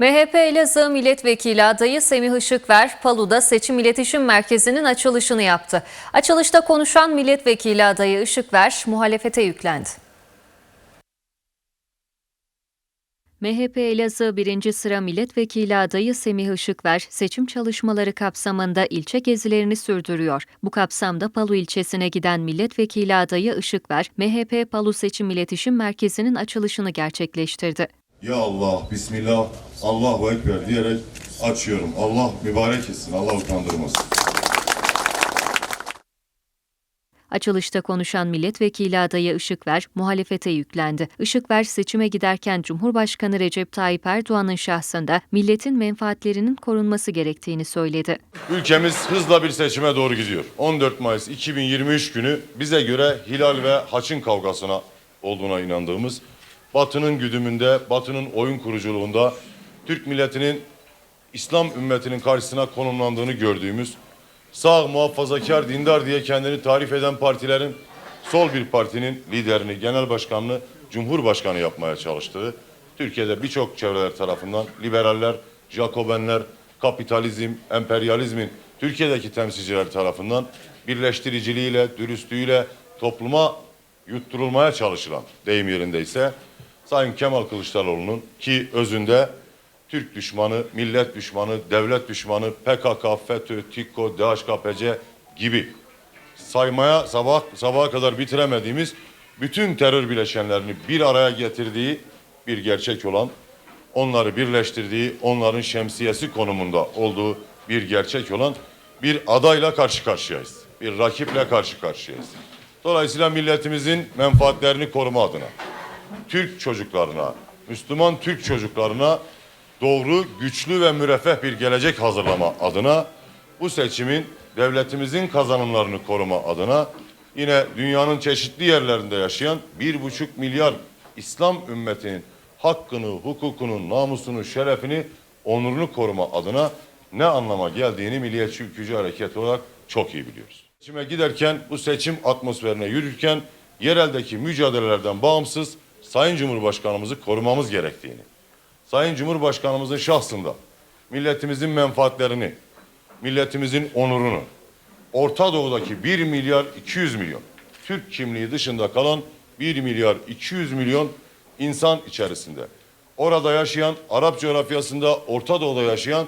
MHP Elazığ Milletvekili adayı Semih Işıkver, Palu'da Seçim İletişim Merkezi'nin açılışını yaptı. Açılışta konuşan milletvekili adayı Işıkver, muhalefete yüklendi. MHP Elazığ 1. sıra milletvekili adayı Semih Işıkver, seçim çalışmaları kapsamında ilçe gezilerini sürdürüyor. Bu kapsamda Palu ilçesine giden milletvekili adayı Işıkver, MHP Palu Seçim İletişim Merkezi'nin açılışını gerçekleştirdi. Ya Allah, Bismillah, Allahu Ekber diyerek açıyorum. Allah mübarek etsin, Allah utandırmasın. Açılışta konuşan milletvekili adayı Işıkver, muhalefete yüklendi. Işıkver, seçime giderken Cumhurbaşkanı Recep Tayyip Erdoğan'ın şahsında milletin menfaatlerinin korunması gerektiğini söyledi. Ülkemiz hızla bir seçime doğru gidiyor. 14 Mayıs 2023 günü bize göre hilal ve haçın kavgasına olduğuna inandığımız, Batı'nın güdümünde, Batı'nın oyun kuruculuğunda Türk milletinin İslam ümmetinin karşısına konumlandığını gördüğümüz, sağ muhafazakar dindar diye kendini tarif eden partilerin sol bir partinin liderini, genel başkanını, cumhurbaşkanı yapmaya çalıştığı, Türkiye'de birçok çevreler tarafından liberaller, Jacobenler, kapitalizm, emperyalizmin Türkiye'deki temsilciler tarafından birleştiriciliğiyle, dürüstlüğüyle topluma yutturulmaya çalışılan deyim yerindeyse Sayın Kemal Kılıçdaroğlu'nun ki özünde Türk düşmanı, millet düşmanı, devlet düşmanı, PKK, FETÖ, TİKO, DHKPC gibi saymaya sabah sabaha kadar bitiremediğimiz bütün terör bileşenlerini bir araya getirdiği bir gerçek olan, onları birleştirdiği, onların şemsiyesi konumunda olduğu bir gerçek olan bir adayla karşı karşıyayız. Bir rakiple karşı karşıyayız. Dolayısıyla milletimizin menfaatlerini koruma adına, Türk çocuklarına, Müslüman Türk çocuklarına doğru, güçlü ve müreffeh bir gelecek hazırlama adına bu seçimin devletimizin kazanımlarını koruma adına yine dünyanın çeşitli yerlerinde yaşayan bir buçuk milyar İslam ümmetinin hakkını, hukukunu, namusunu, şerefini, onurunu koruma adına ne anlama geldiğini Milliyetçi Ülkücü Hareket olarak çok iyi biliyoruz. Seçime giderken bu seçim atmosferine yürürken yereldeki mücadelelerden bağımsız Sayın Cumhurbaşkanımızı korumamız gerektiğini, Sayın Cumhurbaşkanımızın şahsında milletimizin menfaatlerini, milletimizin onurunu, Orta Doğu'daki 1 milyar 200 milyon, Türk kimliği dışında kalan 1 milyar 200 milyon insan içerisinde. Orada yaşayan, Arap coğrafyasında, Orta Doğu'da yaşayan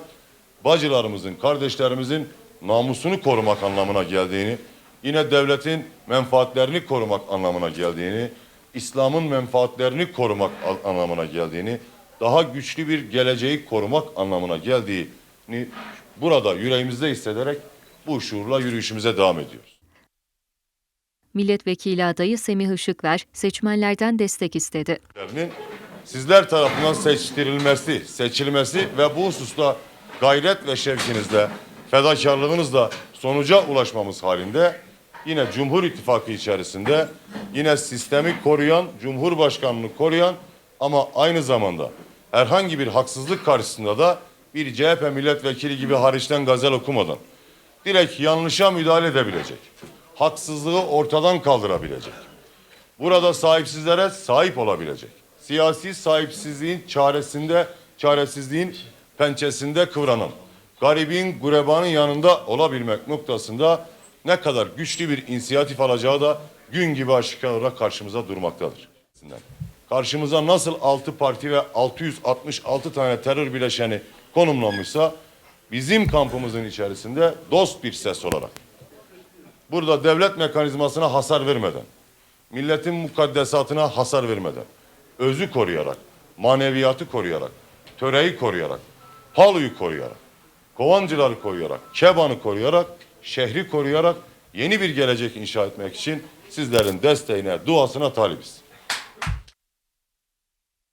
bacılarımızın, kardeşlerimizin namusunu korumak anlamına geldiğini, yine devletin menfaatlerini korumak anlamına geldiğini, İslam'ın menfaatlerini korumak anlamına geldiğini, daha güçlü bir geleceği korumak anlamına geldiğini burada yüreğimizde hissederek bu şuurla yürüyüşümüze devam ediyoruz. Milletvekili adayı Semih Işıkver, seçmenlerden destek istedi. Sizler tarafından seçtirilmesi, seçilmesi ve bu hususta gayret ve şevkinizle, fedakarlığınızla sonuca ulaşmamız halinde yine Cumhur İttifakı içerisinde yine sistemi koruyan, Cumhurbaşkanlığı koruyan ama aynı zamanda herhangi bir haksızlık karşısında da bir CHP milletvekili gibi hariçten gazel okumadan direkt yanlışa müdahale edebilecek, haksızlığı ortadan kaldırabilecek, burada sahipsizlere sahip olabilecek. Siyasi sahipsizliğin çaresinde, çaresizliğin pençesinde kıvranan, garibin, gurebanın yanında olabilmek noktasında ne kadar güçlü bir inisiyatif alacağı da gün gibi aşikar olarak karşımıza durmaktadır. Karşımıza nasıl 6 parti ve 666 tane terör bileşeni konumlanmışsa bizim kampımızın içerisinde dost bir ses olarak burada devlet mekanizmasına hasar vermeden, milletin mukaddesatına hasar vermeden, özü koruyarak, maneviyatı koruyarak, töreyi koruyarak, haluyu koruyarak, kovancıları koruyarak, kebanı koruyarak, şehri koruyarak yeni bir gelecek inşa etmek için sizlerin desteğine, duasına talibiz.